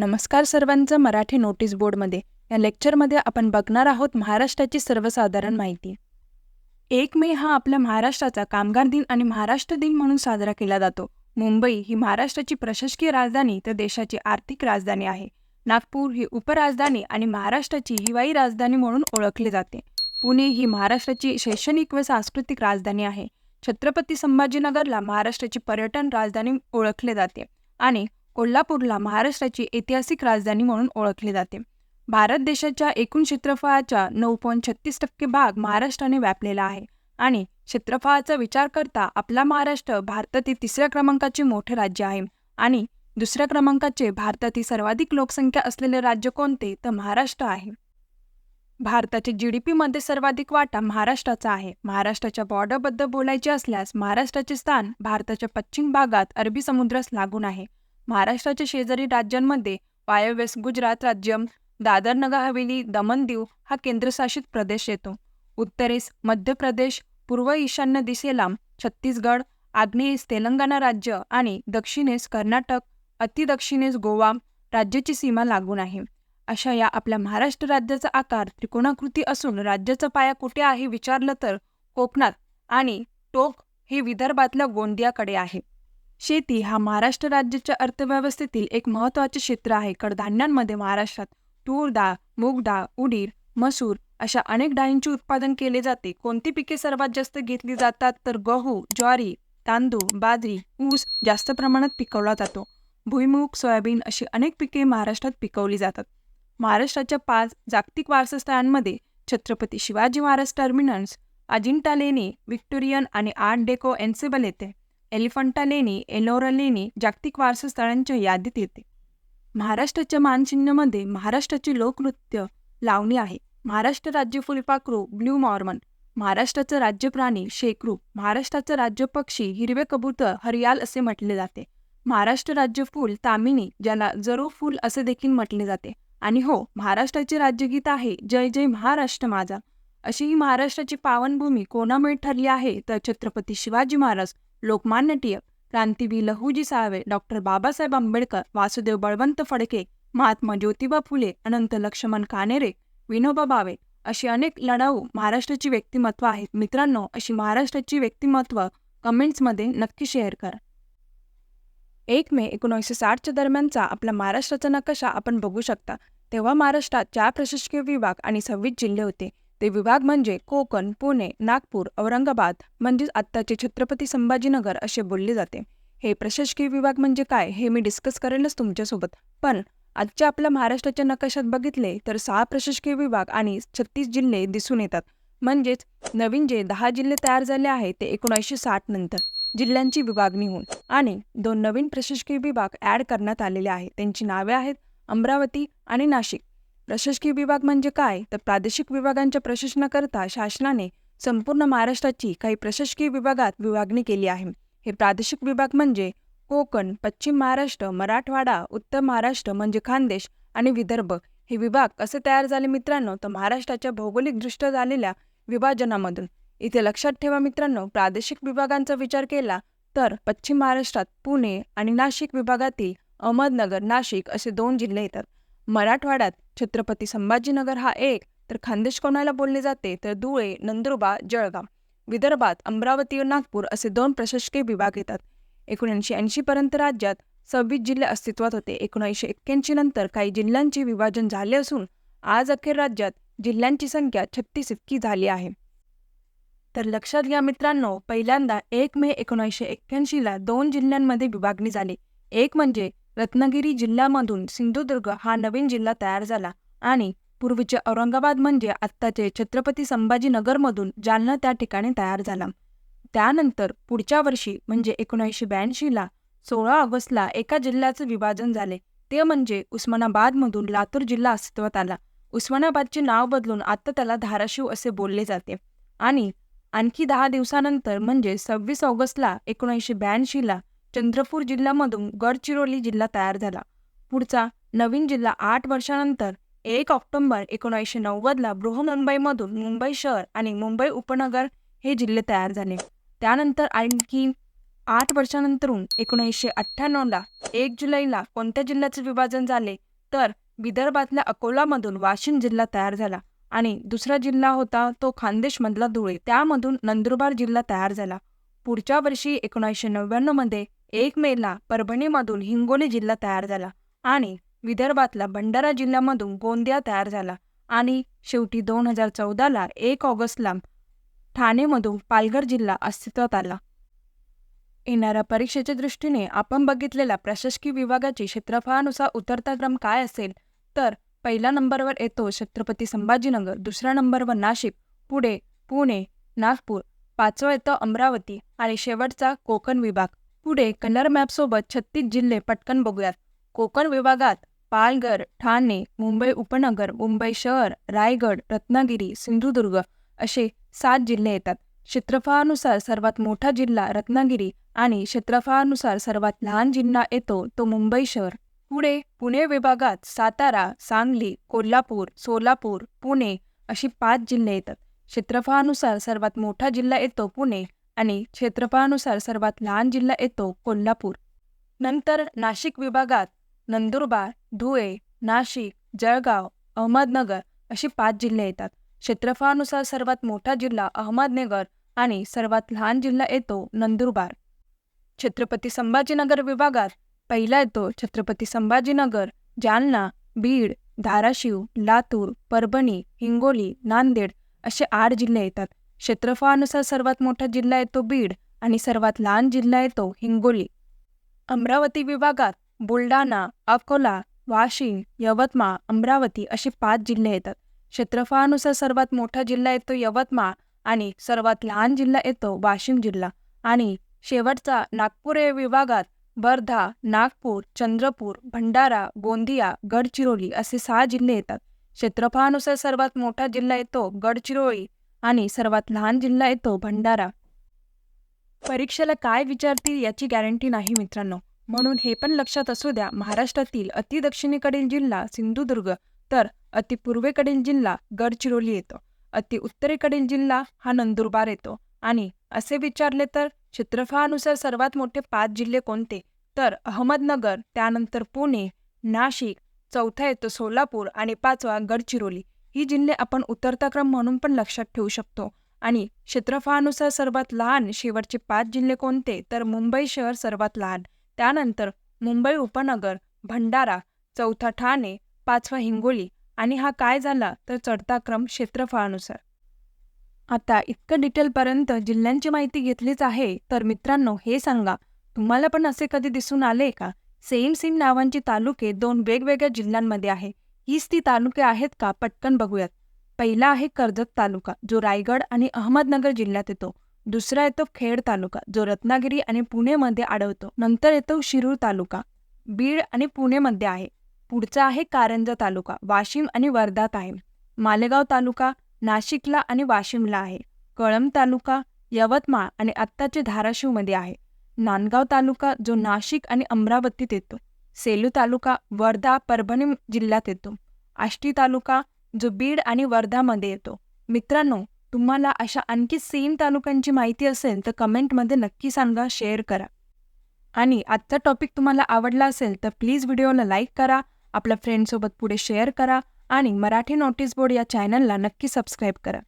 नमस्कार सर्वांचं मराठी नोटीस बोर्डमध्ये. या लेक्चरमध्ये आपण बघणार आहोत महाराष्ट्राची सर्वसाधारण माहिती. एक मे हा आपल्या महाराष्ट्राचा कामगार दिन आणि महाराष्ट्र दिन म्हणून साजरा केला जातो. मुंबई ही महाराष्ट्राची प्रशासकीय राजधानी तर देशाची आर्थिक राजधानी आहे. नागपूर ही उपराजधानी आणि महाराष्ट्राची हिवाई राजधानी म्हणून ओळखली जाते. पुणे ही महाराष्ट्राची शैक्षणिक व सांस्कृतिक राजधानी आहे. छत्रपती संभाजीनगरला महाराष्ट्राची पर्यटन राजधानी ओळखले जाते. आणि कोल्हापूरला महाराष्ट्राची ऐतिहासिक राजधानी म्हणून ओळखले जाते. भारत देशाच्या एकूण क्षेत्रफळाच्या नऊ पॉईंट छत्तीस टक्के भाग महाराष्ट्राने व्यापलेला आहे आणि क्षेत्रफळाचा विचार करता आपला महाराष्ट्र भारतातील तिसऱ्या क्रमांकाचे मोठे राज्य आहे आणि दुसऱ्या क्रमांकाचे भारतातील सर्वाधिक लोकसंख्या असलेले राज्य कोणते? तर महाराष्ट्र आहे. भारताच्या जी डी पीमध्ये सर्वाधिक वाटा महाराष्ट्राचा आहे. महाराष्ट्राच्या बॉर्डरबद्दल बोलायचे असल्यास महाराष्ट्राचे स्थान भारताच्या पश्चिम भागात अरबी समुद्रास लागून आहे. महाराष्ट्राच्या शेजारी राज्यांमध्ये वायव्येस गुजरात राज्य दादर नगर हवेली दमण दीव हा केंद्रशासित प्रदेश येतो. उत्तरेस मध्य प्रदेश पूर्व ईशान्य दिशेला छत्तीसगड आग्नेयेस तेलंगणा राज्य आणि दक्षिणेस कर्नाटक अतिदक्षिणेस गोवा राज्याची सीमा लागून आहे. अशा या आपल्या महाराष्ट्र राज्याचा आकार त्रिकोणाकृती असून राज्याचा पाया कुठे आहे विचारलं तर कोकणात आणि टोक हे विदर्भातल्या गोंदियाकडे आहे. शेती हा महाराष्ट्र राज्याच्या अर्थव्यवस्थेतील एक महत्त्वाचे क्षेत्र आहे. कडधान्यांमध्ये महाराष्ट्रात तूर डाळ मूग डाळ उडीर मसूर अशा अनेक डाळींचे उत्पादन केले जाते. कोणती पिके सर्वात जास्त घेतली जातात? तर गहू ज्वारी तांदूळ बाजरी ऊस जास्त प्रमाणात पिकवला जातो. भुईमूग सोयाबीन अशी अनेक पिके महाराष्ट्रात पिकवली जातात. महाराष्ट्राच्या पाच जागतिक वारसास्थळांमध्ये छत्रपती शिवाजी महाराज टर्मिनस अजिंठा लेणी व्हिक्टोरियन आणि आर्ट डेको एन्सेबल येते. एलिफंटा लेणी एलोरा लेणी जागतिक वारसास्थळांच्या यादीत येते. महाराष्ट्राच्या मानचिन्हमध्ये महाराष्ट्राचे लोकनृत्य लावणी आहे. महाराष्ट्र राज्य फुलपाखरू ब्ल्यू मॉर्मन महाराष्ट्राचं राज्य प्राणी शेकरू महाराष्ट्राचं राज्य पक्षी हिरवे कबूतर हरियाल असे म्हटले जाते. महाराष्ट्र राज्य फूल तामिनी ज्याला जरो फूल असे देखील म्हटले जाते. आणि हो महाराष्ट्राचे राज्यगीत आहे जय जय महाराष्ट्र माझा. अशी ही महाराष्ट्राची पावनभूमी कोणामुळे ठरली आहे तर छत्रपती शिवाजी महाराज लोकमान्य टिळक क्रांतीवीर लहूजी साळवे डॉक्टर बाबासाहेब आंबेडकर वासुदेव बळवंत फडके महात्मा ज्योतिबा फुले अनंत लक्ष्मण कानेरे विनोबा भावे अशी अनेक लढाऊ महाराष्ट्राची व्यक्तिमत्व आहेत. मित्रांनो अशी महाराष्ट्राची व्यक्तिमत्व कमेंट्समध्ये नक्की शेअर करा. एक मे एकोणीसशे साठच्या दरम्यानचा आपला महाराष्ट्राचा नकाशा आपण बघू शकता. तेव्हा महाराष्ट्रात चार प्रशासकीय विभाग आणि सव्वीस जिल्हे होते. ते विभाग म्हणजे कोकण पुणे नागपूर औरंगाबाद म्हणजेच आत्ताचे छत्रपती संभाजीनगर असे बोलले जाते. हे प्रशासकीय विभाग म्हणजे काय हे मी डिस्कस करेलच तुमच्यासोबत. पण आजच्या आपल्या महाराष्ट्राच्या नकाशात बघितले तर सहा प्रशासकीय विभाग आणि छत्तीस जिल्हे दिसून येतात. म्हणजेच नवीन जे दहा जिल्हे तयार झाले आहेत ते एकोणीसशे साठ नंतर जिल्ह्यांची विभागणी होऊन आणि दोन नवीन प्रशासकीय विभाग ॲड करण्यात आलेले आहेत. त्यांची नावे आहेत अमरावती आणि नाशिक. प्रशासकीय विभाग म्हणजे काय? तर प्रादेशिक विभागांच्या प्रशासनाकरता शासनाने संपूर्ण महाराष्ट्राची काही प्रशासकीय विभागात विभागणी केली आहे. हे प्रादेशिक विभाग म्हणजे कोकण पश्चिम महाराष्ट्र मराठवाडा उत्तर महाराष्ट्र म्हणजे खानदेश आणि विदर्भ. हे विभाग कसे तयार झाले मित्रांनो? तर महाराष्ट्राच्या भौगोलिकदृष्ट्या झालेल्या विभाजनामधून. इथे लक्षात ठेवा मित्रांनो प्रादेशिक विभागांचा विचार केला तर पश्चिम महाराष्ट्रात पुणे आणि नाशिक विभागातील अहमदनगर नाशिक असे दोन जिल्हे येतात. मराठवाड्यात छत्रपती संभाजीनगर हा एक तर खानदेश कोणाला बोलले जाते? तर धुळे नंदुरबार जळगाव. विदर्भात अमरावती व नागपूर असे दोन प्रशासकीय विभाग येतात. एकोणीसशे ऐंशीपर्यंत राज्यात सव्वीस जिल्हे अस्तित्वात होते. एकोणीसशे एक्क्याऐंशी नंतर काही जिल्ह्यांचे विभाजन झाले असून आज अखेर राज्यात जिल्ह्यांची संख्या छत्तीस इतकी झाली आहे. तर लक्षात घ्या मित्रांनो पहिल्यांदा एक मे एकोणीसशे एक्क्याऐंशीला दोन जिल्ह्यांमध्ये विभागणी झाली. एक म्हणजे रत्नागिरी जिल्ह्यामधून सिंधुदुर्ग हा नवीन जिल्हा तयार झाला आणि पूर्वीचे औरंगाबाद म्हणजे आत्ताचे छत्रपती संभाजीनगरमधून जालना त्या ठिकाणी तयार झाला. त्यानंतर पुढच्या वर्षी म्हणजे एकोणीसशे ब्याऐंशीला सोळा ऑगस्टला एका जिल्ह्याचे विभाजन झाले. ते म्हणजे उस्मानाबादमधून लातूर जिल्हा अस्तित्वात आला. उस्मानाबादचे नाव बदलून आता त्याला धाराशिव असे बोलले जाते. आणि आणखी दहा दिवसानंतर म्हणजे सव्वीस ऑगस्टला एकोणीसशे ब्याऐंशीला चंद्रपूर जिल्ह्यामधून गडचिरोली जिल्हा तयार झाला. पुढचा नवीन जिल्हा आठ वर्षानंतर एक ऑक्टोबर एकोणीसशे नव्वदला बृहमुंबईमधून मुंबई शहर आणि मुंबई उपनगर हे जिल्हे तयार झाले. त्यानंतर आणखी आठ वर्षानंतरून एकोणीसशे अठ्ठ्याण्णवला एक जुलैला कोणत्या जिल्ह्याचे विभाजन झाले? तर विदर्भातल्या अकोलामधून वाशिम जिल्हा तयार झाला आणि दुसरा जिल्हा होता तो खान्देशमधला धुळे. त्यामधून नंदुरबार जिल्हा तयार झाला. पुढच्या वर्षी एकोणीसशे नव्याण्णवमध्ये एक मेला परभणीमधून हिंगोली जिल्हा तयार झाला आणि विदर्भातला भंडारा जिल्ह्यामधून गोंदिया तयार झाला आणि शेवटी दोन हजार चौदाला एक ऑगस्टला ठाणेमधून पालघर जिल्हा अस्तित्वात आला. येणाऱ्या परीक्षेच्या दृष्टीने आपण बघितलेल्या प्रशासकीय विभागाची क्षेत्रफळानुसार उतरता क्रम काय असेल तर पहिल्या नंबरवर येतो छत्रपती संभाजीनगर दुसऱ्या नंबरवर नाशिक पुढे पुणे नागपूर पाचवा येतं अमरावती आणि शेवटचा कोकण विभाग. पुढे कलर मॅपसोबत छत्तीस जिल्हे पटकन बघूयात. कोकण विभागात पालघर ठाणे मुंबई उपनगर मुंबई शहर रायगड रत्नागिरी सिंधुदुर्ग असे सात जिल्हे येतात. क्षेत्रफळानुसार सर्वात मोठा जिल्हा रत्नागिरी आणि क्षेत्रफळानुसार सर्वात लहान जिल्हा येतो तो मुंबई शहर. पुढे पुणे विभागात सातारा सांगली कोल्हापूर सोलापूर पुणे अशी पाच जिल्हे येतात. क्षेत्रफळानुसार सर्वात मोठा जिल्हा येतो पुणे. आणि क्षेत्रफळानुसार सर्वात लहान जिल्हा येतो कोल्हापूर. नंतर नाशिक विभागात नंदुरबार धुळे नाशिक जळगाव अहमदनगर अशी पाच जिल्हे येतात. क्षेत्रफळानुसार सर्वात मोठा जिल्हा अहमदनगर आणि सर्वात लहान जिल्हा येतो नंदुरबार. छत्रपती संभाजीनगर विभागात पहिला येतो छत्रपती संभाजीनगर जालना बीड धाराशिव लातूर परभणी हिंगोली नांदेड असे आठ जिल्हे येतात. क्षेत्रफळानुसार सर्वात मोठा जिल्हा येतो बीड आणि सर्वात लहान जिल्हा येतो हिंगोली. अमरावती विभागात बुलढाणा अकोला वाशिम यवतमाळ अमरावती असे पाच जिल्हे येतात. क्षेत्रफळानुसार सर्वात मोठा जिल्हा येतो यवतमाळ आणि सर्वात लहान जिल्हा येतो वाशिम जिल्हा. आणि शेवटचा नागपूर या विभागात वर्धा नागपूर चंद्रपूर भंडारा गोंदिया गडचिरोली असे सहा जिल्हे येतात. क्षेत्रफळानुसार सर्वात मोठा जिल्हा येतो गडचिरोली. आणि सर्वात लहान जिल्हा येतो भंडारा. परीक्षेला काय विचारतील याची गॅरंटी नाही मित्रांनो. म्हणून हे पण लक्षात असू द्या महाराष्ट्रातील अतिदक्षिणेकडील जिल्हा सिंधुदुर्ग तर अतिपूर्वेकडील जिल्हा गडचिरोली येतो. अति उत्तरेकडील जिल्हा हा नंदुरबार येतो. आणि असे विचारले तर क्षेत्रफळानुसार सर्वात मोठे पाच जिल्हे कोणते? तर अहमदनगर त्यानंतर पुणे नाशिक चौथा येतो सोलापूर आणि पाचवा गडचिरोली. ही जिल्हे आपण उतरता क्रम म्हणून पण लक्षात ठेवू शकतो. आणि क्षेत्रफळानुसार सर्वात लहान शेवटचे पाच जिल्हे कोणते? तर मुंबई शहर सर्वात लहान. त्यानंतर मुंबई उपनगर भंडारा चौथा ठाणे पाचवा हिंगोली आणि हा काय झाला तर चढता क्रम क्षेत्रफळानुसार. आता इतकं डिटेलपर्यंत जिल्ह्यांची माहिती घेतलीच आहे. तर मित्रांनो हे सांगा. तुम्हाला पण असे कधी दिसून आले का? सेम सेम नावांची तालुके दोन वेगवेगळ्या जिल्ह्यांमध्ये आहे. हीच ती तालुके आहेत का? पटकन बघूयात. पहिला आहे कर्जत तालुका जो रायगड आणि अहमदनगर जिल्ह्यात येतो. दुसरा येतो खेड तालुका जो रत्नागिरी आणि पुणेमध्ये आढळतो. नंतर येतो शिरूर तालुका बीड आणि पुणेमध्ये आहे. पुढचा आहे कारंजा तालुका वाशिम आणि वर्धात आहे मालेगाव तालुका नाशिकला आणि वाशिमला आहे. कळंब तालुका यवतमाळ आणि आत्ताचे धाराशिवमध्ये आहे. नांदगाव तालुका जो नाशिक आणि अमरावतीत येतो. सेलू तालुका वर्धा परभणी जिल्ह्यात येतो. आष्टी तालुका जो बीड आणि वर्धामध्ये येतो. मित्रांनो तुम्हाला अशा आणखी सेम तालुक्यांची माहिती असेल तर कमेंटमध्ये नक्की सांगा शेअर करा. आणि आजचा टॉपिक तुम्हाला आवडला असेल तर प्लीज व्हिडिओला लाईक करा आपल्या फ्रेंडसोबत पुढे शेअर करा आणि मराठी नोटीस बोर्ड या चॅनलला नक्की सबस्क्राईब करा.